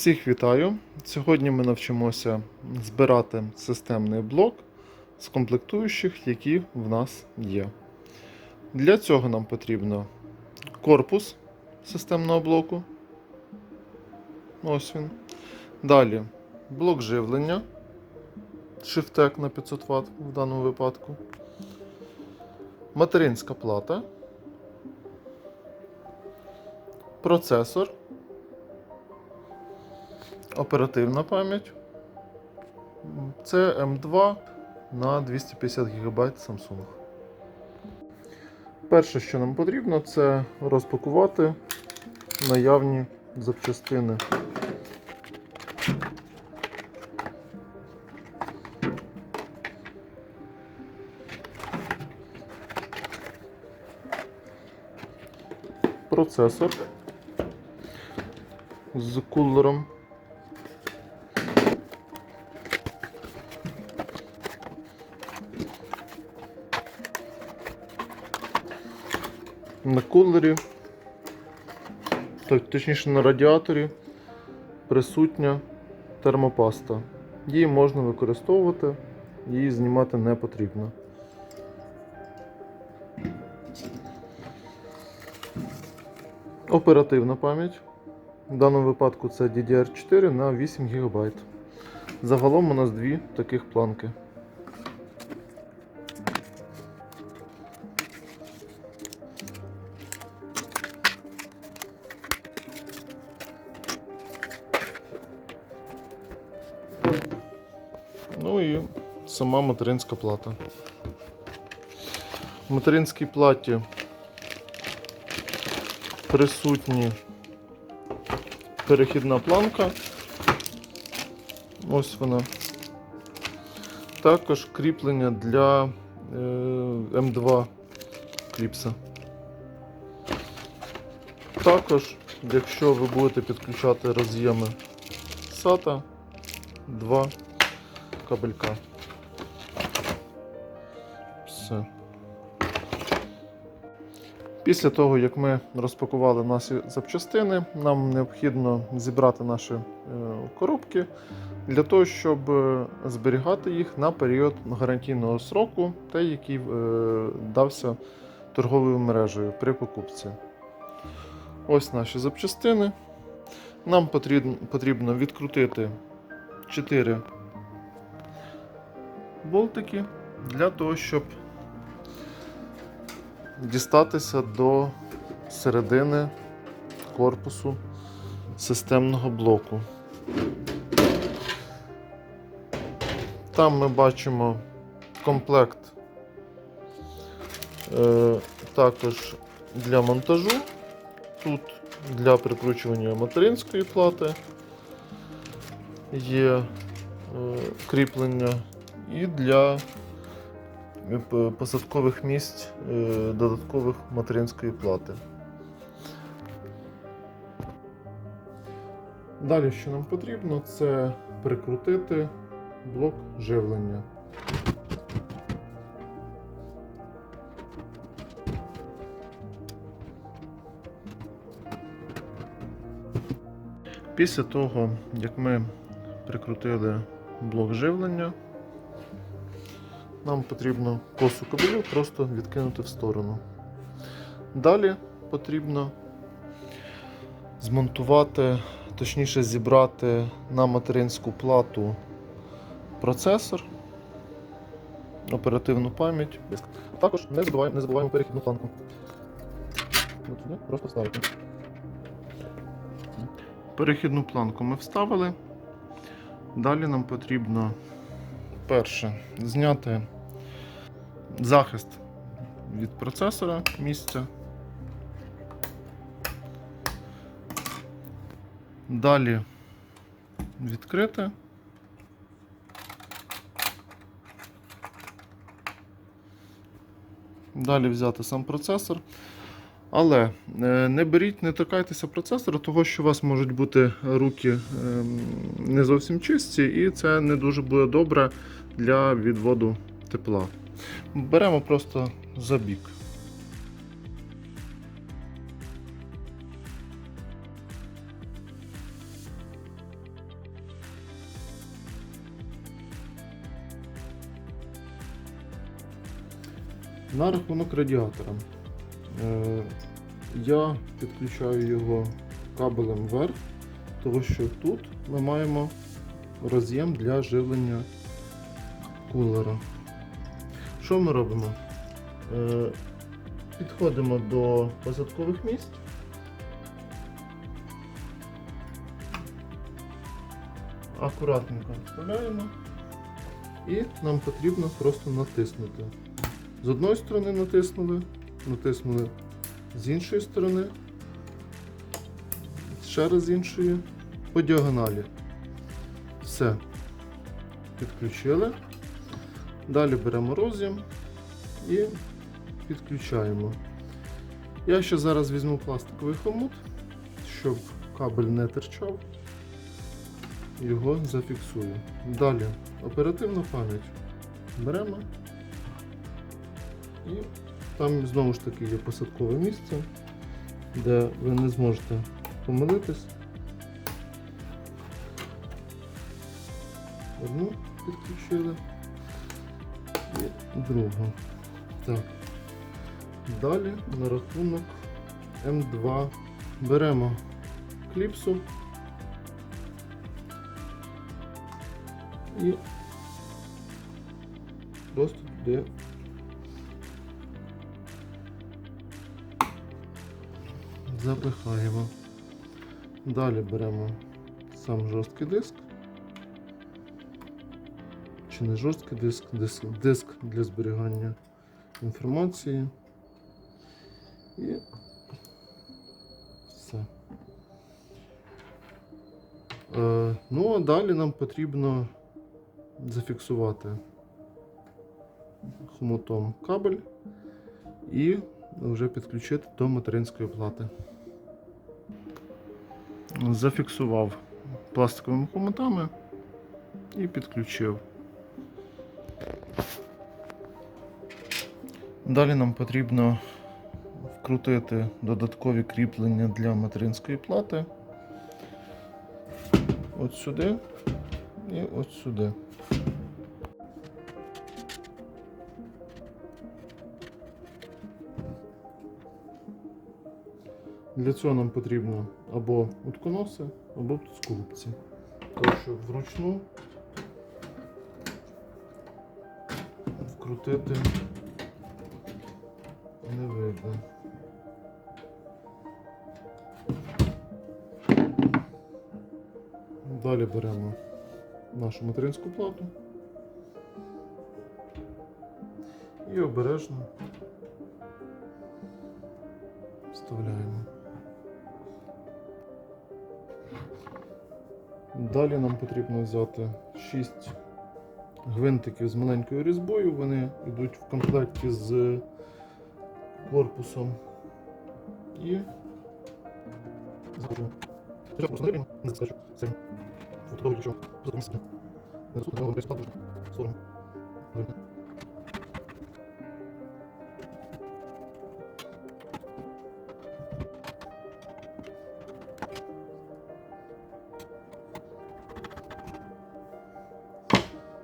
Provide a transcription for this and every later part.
Всіх вітаю! Сьогодні ми навчимося збирати системний блок з комплектуючих, які в нас є. Для цього нам потрібно корпус системного блоку. Ось він. Далі блок живлення. Шифтек на 500 Вт в даному випадку. Материнська плата. Процесор. Оперативна пам'ять. Це М2 на 250 ГБ Samsung. Перше, що нам потрібно, це розпакувати наявні запчастини. Процесор з кулером. На кулері, то- точніше на радіаторі присутня термопаста. Її можна використовувати, її знімати не потрібно. Оперативна пам'ять. В даному випадку це DDR4 на 8 ГБ. Загалом у нас дві таких планки. Ну і сама материнська плата. В материнській платі присутні перехідна планка. Ось вона. Також кріплення для е, М2 кліпса. Також, якщо ви будете підключати роз'єми SATA, два кабелька. Все. Після того, як ми розпакували наші запчастини, нам необхідно зібрати наші е, коробки для того, щоб е, зберігати їх на період гарантійного сроку, той, який е, дався торговою мережею при покупці. Ось наші запчастини. Нам потрібно, потрібно відкрутити 4 болтики для того, щоб дістатися до середини корпусу системного блоку. Там ми бачимо комплект е, також для монтажу. Тут для прикручування материнської плати є е, кріплення і для е, посадкових місць е, додаткових материнської плати. Далі, що нам потрібно, це прикрутити блок живлення. Після того, як ми прикрутили блок живлення, нам потрібно косу кабелю просто відкинути в сторону. Далі потрібно змонтувати, точніше зібрати на материнську плату процесор, оперативну пам'ять. Також не забуваємо, не забуваємо перехідну планку. Просто вставити. Перехідну планку ми вставили. Далі нам потрібно перше зняти захист від процесора місця. Далі відкрити. Далі взяти сам процесор. Але е, не беріть, не торкайтеся процесора, того що у вас можуть бути руки ем, не зовсім чисті, і це не дуже буде добре для відводу тепла. Беремо просто забік. На рахунок радіатора. Е, я підключаю його кабелем вверх, тому що тут ми маємо роз'єм для живлення кулера. Що ми робимо? Е, Підходимо до посадкових місць. Акуратненько вставляємо. І нам потрібно просто натиснути. З одної сторони натиснули, натиснули з іншої сторони, ще раз з іншої, по діагоналі. Все. Підключили. Далі беремо роз'єм і підключаємо. Я ще зараз візьму пластиковий хомут, щоб кабель не терчав. Його зафіксую. Далі оперативна пам'ять беремо і там знову ж таки є посадкове місце, де ви не зможете помилитись. Одну підключили і другу. Так. Далі на рахунок М2 беремо кліпсу і просто туди запихаємо. Далі беремо сам жорсткий диск. Чи не жорсткий диск, диск, диск для зберігання інформації. І все. Е, ну, а далі нам потрібно зафіксувати хомутом кабель і вже підключити до материнської плати. Зафіксував пластиковими хомутами і підключив. Далі нам потрібно вкрутити додаткові кріплення для материнської плати. От сюди і от сюди. Для цього нам потрібно або утконоси, або скулупці. Тому що вручну вкрутити не. Далі беремо нашу материнську плату і обережно вставляємо. Далі нам потрібно взяти 6 гвинтиків з маленькою різьбою. Вони йдуть в комплекті з корпусом. І. Спочатку просто нарівняємо, не скажу, це. Не треба складу, сторону. Видно.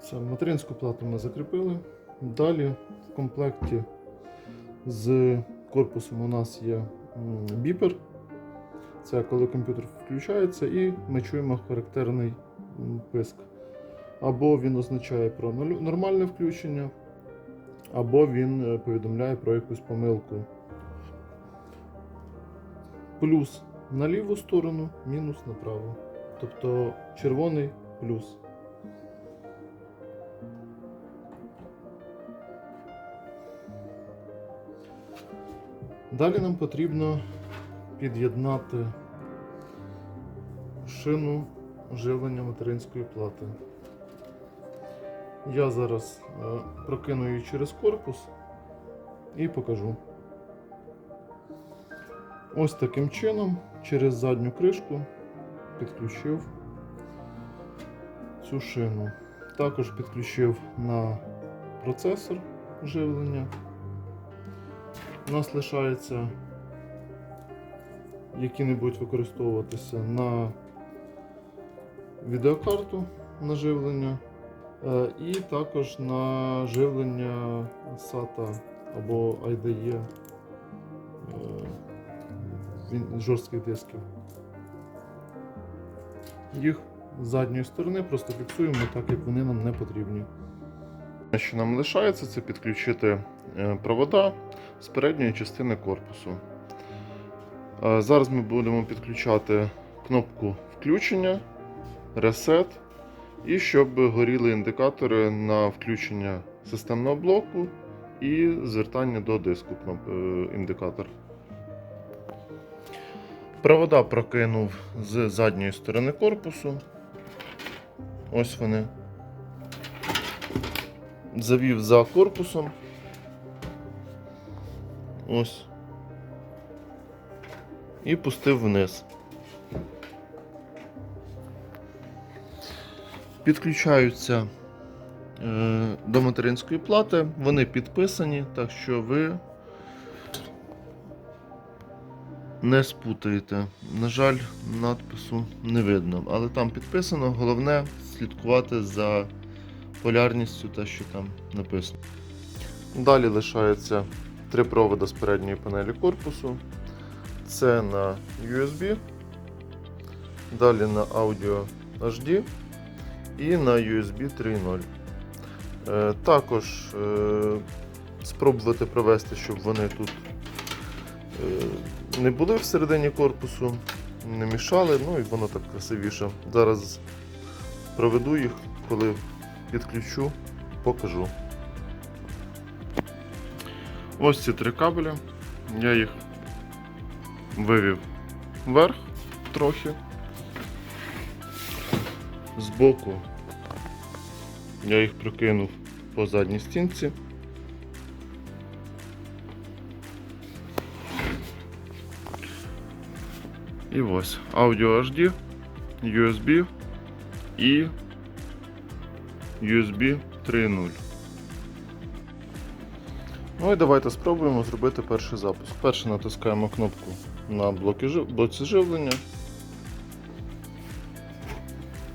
Все, материнську плату ми закріпили. Далі в комплекті з корпусом у нас є біпер. Це коли комп'ютер включається і ми чуємо характерний писк. Або він означає про нормальне включення, або він е, повідомляє про якусь помилку. Плюс на ліву сторону, мінус на праву. Тобто червоний плюс. Далі нам потрібно під'єднати шину живлення материнської плати. Я зараз е, прокину її через корпус і покажу. Ось таким чином через задню кришку підключив цю шину. Також підключив на процесор живлення. У нас лишається, які не будуть використовуватися на відеокарту на живлення, е, і також на живлення SATA або IDE е, жорстких дисків. Їх з задньої сторони просто фіксуємо так, як вони нам не потрібні. Що нам лишається, це підключити е, провода з передньої частини корпусу. Зараз ми будемо підключати кнопку включення, ресет, і щоб горіли індикатори на включення системного блоку і звертання до диску е, індикатор. Провода прокинув з задньої сторони корпусу. Ось вони. Завів за корпусом. Ось. І пустив вниз. Підключаються е, до материнської плати. Вони підписані, так що ви не спутаєте. На жаль, надпису не видно, але там підписано. Головне слідкувати за полярністю, те, що там написано. Далі лишається три проводи з передньої панелі корпусу. Це на USB, далі на Audio HD і на USB 3.0. Е, Також е, спробувати провести, щоб вони тут е, не були всередині корпусу, не мішали, ну і воно так красивіше. Зараз проведу їх, коли підключу, покажу. Ось ці три кабеля. Я їх вивів вверх трохи. Збоку я їх прокинув по задній стінці. І ось Audio HD, USB і USB 3.0. Ну і давайте спробуємо зробити перший запуск. Перше натискаємо кнопку на блоці живлення.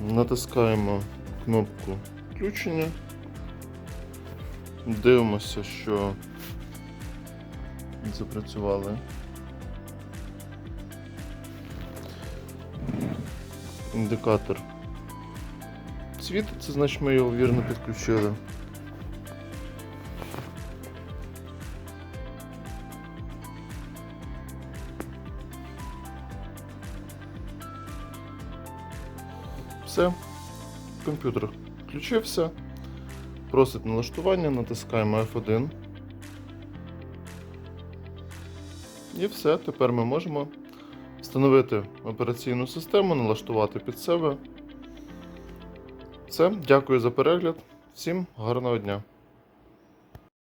Натискаємо кнопку включення. Дивимося, що запрацювали. Індикатор світиться, значить ми його вірно підключили. Все, комп'ютер включився. Просить налаштування, натискаємо F1. І все, тепер ми можемо встановити операційну систему, налаштувати під себе. Все, дякую за перегляд. Всім гарного дня!